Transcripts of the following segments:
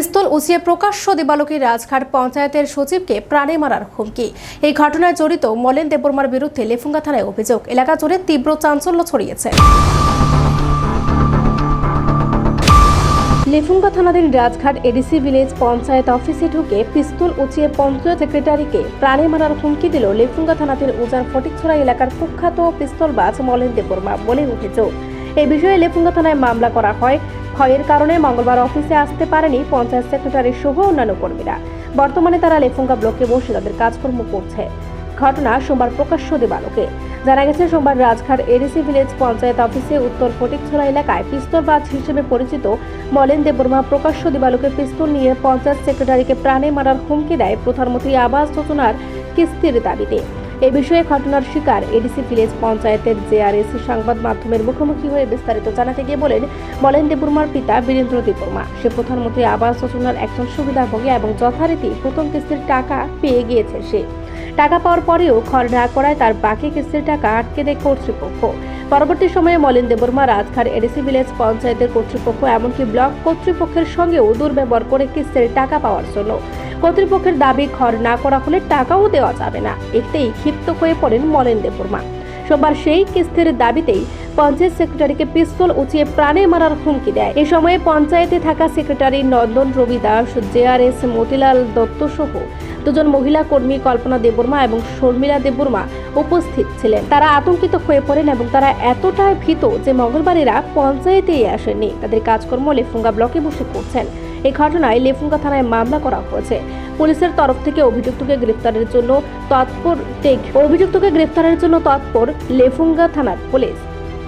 পিস্তল উঁচিয়ে প্রকাশ্য দিবালোকে রাজঘাট পঞ্চায়েতের সচিবকে প্রাণে মারার হুমকি। এই ঘটনায় জড়িত মলেন দেববর্মার বিরুদ্ধে লেফুঙ্গা থানায় অভিযোগ। এলাকা জুড়ে তীব্র চাঞ্চল্য ছড়িয়েছে। লেফুঙ্গা থানাধীন রাজঘাট এডিসি ভিলেজ পঞ্চায়েত অফিসে ঢুকে পিস্তল উঁচিয়ে পঞ্চায়েত সেক্রেটারিকে প্রাণে মারার হুমকি দিল লেফুঙ্গা থানাধীন উজান ফটিকছড়া এলাকার কুখ্যাত পিস্তলবাজ মলেন দেববর্মা বলে অভিযোগ। এই বিষয়ে লেফুঙ্গা থানায় মামলা করা হয়। ক্ষয়ের কারণে মঙ্গলবার অফিসে আসতে পারেনি পঞ্চায়েত সেক্রেটারি সহ অন্যান্য কর্মীরা। বর্তমানে তারা লেফুঙ্গা ব্লকে বসে তাদের কাজকর্ম করছে। ঘটনা সোমবার প্রকাশ্য দিবালোকে। জানা গেছে, সোমবার রাজঘাট এডিসি ভিলেজ পঞ্চায়েত অফিসে উত্তর ফটিকছড়া এলাকায় পিস্তলবাজ হিসেবে পরিচিত মলেন দেববর্মা প্রকাশ্য দিবালোকে পিস্তল নিয়ে পঞ্চায়েত সেক্রেটারিকে প্রাণে মারার হুমকি দেয় প্রধানমন্ত্রী আবাস যোজনার কিস্তির দাবিতে। এ বিষয়ে ঘটনার শিকার এডিসি ভিলেজ পঞ্চায়েতের জেআরএস সংবাদ মাধ্যমের মুখোমুখি হয়ে বিস্তারিত জানাতে গিয়ে বলেন মলেন দেববর্মার পিতা বীরেন্দ্র দেববর্মা। সে প্রধানমন্ত্রী আবাস যোজনার একজন সুবিধাভোগী এবং যথারীতি প্রথম কিস্তির টাকা পেয়ে গিয়েছে সে। টাকা পাওয়ার পরেও খর না করায় তার বাকি কিস্তির টাকা আটকে দেয় কর্তৃপক্ষ। পরবর্তী সময়ে মলিন দেববর্মা রাজঘাট এডিসি ভিলেজ পঞ্চায়েতের কর্তৃপক্ষ, এমনকি ব্লক কর্তৃপক্ষের সঙ্গেও দুর্ব্যবহার করে কিস্তির টাকা পাওয়ার জন্য। কর্তৃপক্ষের দাবি ঘর না করা হলে টাকাও দেওয়া যাবে না। এতেই ক্ষিপ্ত হয়ে পড়েন মলেন দেববর্মা। সোমবার সেই কিস্তির দাবিতেই পঞ্চায়েত সেক্রেটারিকে পিস্তল উঁচিয়ে প্রাণে মারার হুমকি দেয়। এ সময়ে পঞ্চায়েতে থাকা সেক্রেটারি নন্দন, রবি দাস জেআরএস মতিলাল দত্ত সহ দুজন মহিলা কর্মী কল্পনা দেববর্মা এবং শর্মিলা দেববর্মা উপস্থিত ছিলেন। তারা আতঙ্কিত হয়ে পড়েন এবং তারা এতটাই ভীত যে মঙ্গলবারেরা পঞ্চায়েতেই আসেননি। তাদের কাজকর্ম লেফুঙ্গা ব্লকে বসে করছেন। এই ঘটনায় লেফুঙ্গা থানায় মামলা করা হয়েছে। পুলিশের তরফ থেকে অভিযুক্তকে গ্রেফতারের জন্য তৎপর অভিযুক্তকে গ্রেফতারের জন্য তৎপর লেফুঙ্গা থানার পুলিশ।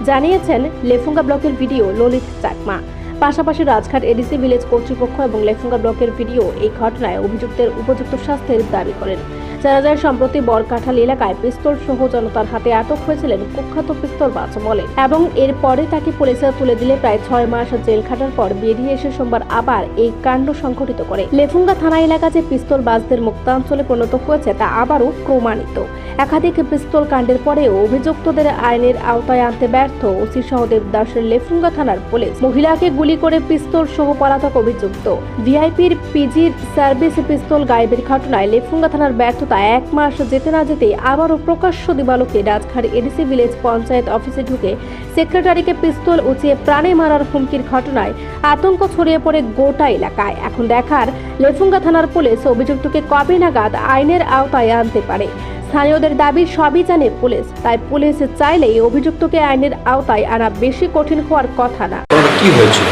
জানিয়েছেন লেফুঙ্গা ব্লকের ভিডিও ললিত চাকমা। পাশাপাশি রাজঘাট এডিসি ভিলেজ কর্তৃপক্ষ এবং লেফুঙ্গা ব্লকের ভিডিও এই ঘটনায় অভিযুক্তের উপযুক্ত শাস্তির দাবি করেন। জানা যায়, সম্প্রতি বরকাঠাল এলাকায় পিস্তল সহ জনতার হাতে আটক হয়েছিলেন কুখ্যাত পিস্তলবাজ বলে এবং এরপরে তাকে পুলিশে তুলে দিলে প্রায় ছয় মাস জেল খাটার পর বেরিয়ে এসে সোমবার আবার এই কাণ্ড সংঘটিত করে। লেফুঙ্গা থানা এলাকা যে পিস্তল পিস্তলবাজদের মুক্তাঞ্চলে পরিণত হয়েছে তা আবারও প্রমাণিত। একাধিক পিস্তল কাণ্ডের পরেও অভিযুক্তদের আইনের আওতায় আনতে ব্যর্থ ওসি সহদেব দাসের লেফুঙ্গা থানার পুলিশ। মহিলাকে গুলি করে পিস্তল সহ পলাতক অভিযুক্ত। ভিআইপির পিজির সার্ভিস পিস্তল গায়েবের ঘটনায় লেফুঙ্গা থানার ব্যর্থতা এক মাস যেতে না যেতে আবারও প্রকাশ্য দিবালোকে রাজঘাট এডিসি ভিলেজ পঞ্চায়েত অফিসে ঢুকে সেক্রেটারিকে পিস্তল উঁচিয়ে প্রাণে মারার হুমকির ঘটনায় আতঙ্ক ছড়িয়ে পড়ে গোটা এলাকায়। এখন দেখার লেফুঙ্গা থানার পুলিশ অভিযুক্তকে কবে নাগাদ আইনের আওতায় আনতে পারে? স্থানীয়দের দাবি সবই জানে পুলিশ, তাই পুলিশ চাইলেই অভিযুক্তকে আইনের আওতায় আনা বেশি কঠিন হওয়ার কথা না। কি হয়েছিল?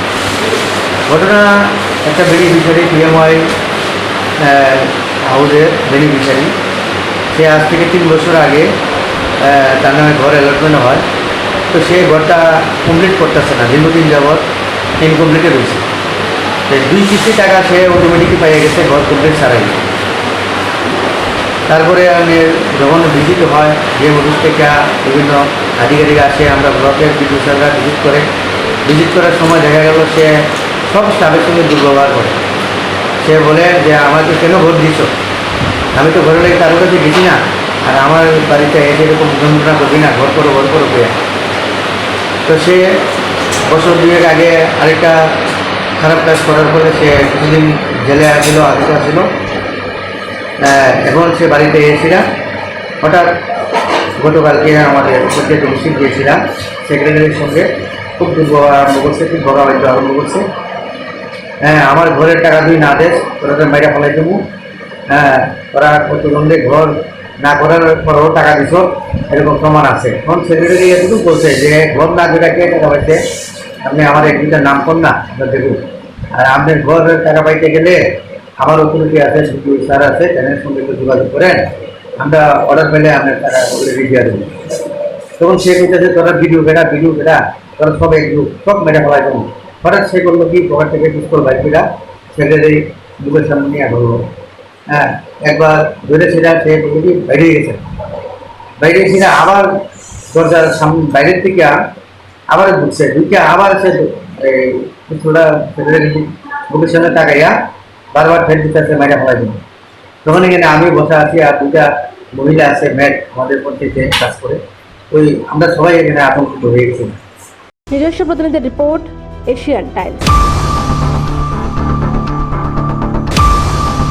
ঘটনা একটা বেনিফিশিয়ারি পিএমআই হাউসের বেনিফিশিয়ারি সে আজ থেকে তিন বছর আগে তার নামে ঘর অ্যালটমেন্ট হয়। তো সে ঘরটা কমপ্লিট করতেছে না, দীর্ঘদিন যাবৎ ইনকমপ্লিটে রয়েছে। তো দুই কিস্তি টাকা সে অটোমেটিকই পাইয়ে গেছে, ঘর কমপ্লিট ছাড়াই। তারপরে আমি যখন ভিজিট হয়, যে অফিস থেকে বিভিন্ন আধিকারিক আসে, আমরা ব্লকের বিদ্যুৎ স্যাররা ভিজিট করে। ভিজিট করার সময় দেখা গেল সে সব স্টাফের সঙ্গে দুর্ব্যবহার করে। সে বলে যে, আমাকে কেন ভোট দিছ? আমি তো ঘরে লেগে কারোর কাছে গেছি না। আর আমার বাড়িতে এসে এরকম যন্ত্রণা করবি না, ঘর করো ঘর করো করে। তো সে বছর দুয়েক আগে আরেকটা খারাপ কাজ করার ফলে সে কিছুদিন জেলে আসছিল আগে আসছিল এখন সে বাড়িতে এসেছিলাম হঠাৎ গতকালকে আমাদের মিছিল গিয়েছিলাম সেক্রেটারির সঙ্গে। খুব দুর্ব্যবহার আরম্ভ করছে, খুব ভগাবাদ্য আরম্ভ করছে। হ্যাঁ আমার ঘরের টাকা তুই না দেস ওরা তো মাইরা ফেলাই দেবো। হ্যাঁ ওরা প্রতিবন্ধে ঘর না করার পরেও টাকা দিছ, এরকম প্রমাণ আছে। এখন সেক্রেটারি এটুকু বলছে যে, ঘর না যেটা কে টাকা পাইছে? আপনি আমার এক দুইটার নাম কর না দেখুন আর আপনার ঘর টাকা পাইতে গেলে আমার অথরিটি আছে সুপ্রিয় স্যার আছে তাদের সঙ্গে একটু যোগাযোগ করেন, আমরা অর্ডার পেলে আপনার টাকা অলরেডি দিয়ে দেবো। তখন সে বলছে তোরা ভিডিও বেড়া ভিডিও বেড়া তোরা সব একটু সব মেরে ফেলাই দেবো। হঠাৎ সে করল কি পকেট থেকে পিস্তল বাইক বেড়া সেটাই মুখের সামনে নিয়ে ধরলো হ্যাঁ একবার ধরেছিলাম সে বলল কি, বাইরে গেছে। বাইরে গেছিল আবার দরজার সামনে বাইরের থেকে আবার ঢুকছে, ঢুকে আবার সে এই পিস্তলটা সেটাই মুখের সামনে তাকাইয়া বারবার ফের দিতেছে মেরে ফেলাই দেবো। তখন এখানে আমি বসে আছি আর দুটা মহিলা আছে, ম্যাট, আমাদের পঞ্চায়েতে কাজ করে। ওই আমরা সবাই এখানে আতঙ্কিত হয়ে গেছি নিজস্ব প্রতিনিধি রিপোর্ট এশিয়ান টাইমস।